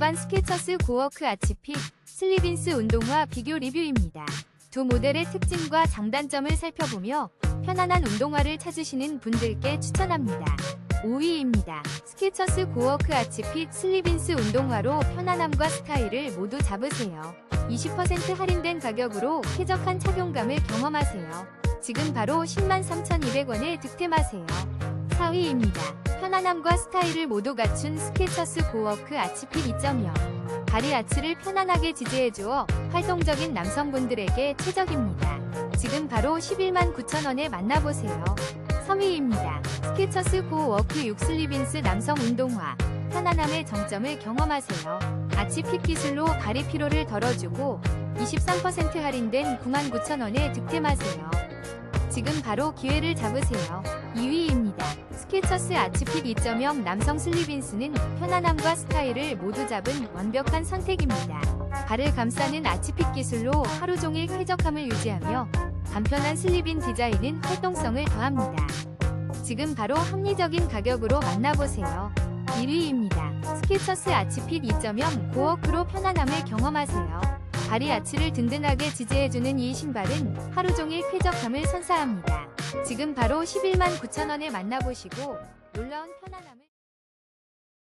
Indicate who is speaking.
Speaker 1: 적반 스케쳐스 고워크 아치핏 슬리빈스 운동화 비교 리뷰입니다. 두 모델의 특징과 장단점을 살펴보며 편안한 운동화를 찾으시는 분들께 추천합니다. 5위입니다. 스케쳐스 고워크 아치핏 슬리빈스 운동화로 편안함과 스타일을 모두 잡으세요. 20% 할인된 가격으로 쾌적한 착용감을 경험하세요. 지금 바로 103,200원에 득템하세요. 4위입니다. 편안함과 스타일을 모두 갖춘 스케쳐스 고워크 아치핏 2.0. 다리 아치를 편안하게 지지해주어 활동적인 남성분들에게 최적입니다. 지금 바로 11만 9천원에 만나보세요. 3위입니다. 스케쳐스 고워크 6슬리빈스 남성 운동화. 편안함의 정점을 경험하세요. 아치핏 기술로 다리 피로를 덜어주고 23% 할인된 99,000원에 득템하세요. 지금 바로 기회를 잡으세요. 2위입니다. 스케쳐스 아치핏 2.0 남성 슬리빈스는 편안함과 스타일을 모두 잡은 완벽한 선택입니다. 발을 감싸는 아치핏 기술로 하루 종일 쾌적함을 유지하며 간편한 슬리빈 디자인은 활동성을 더합니다. 지금 바로 합리적인 가격으로 만나보세요. 1위입니다. 스케쳐스 아치핏 2.0 고워크로 편안함을 경험하세요. 다리 아치를 든든하게 지지해주는 이 신발은 하루 종일 쾌적함을 선사합니다. 지금 바로 11만 9천원에 만나보시고 놀라운 편안함을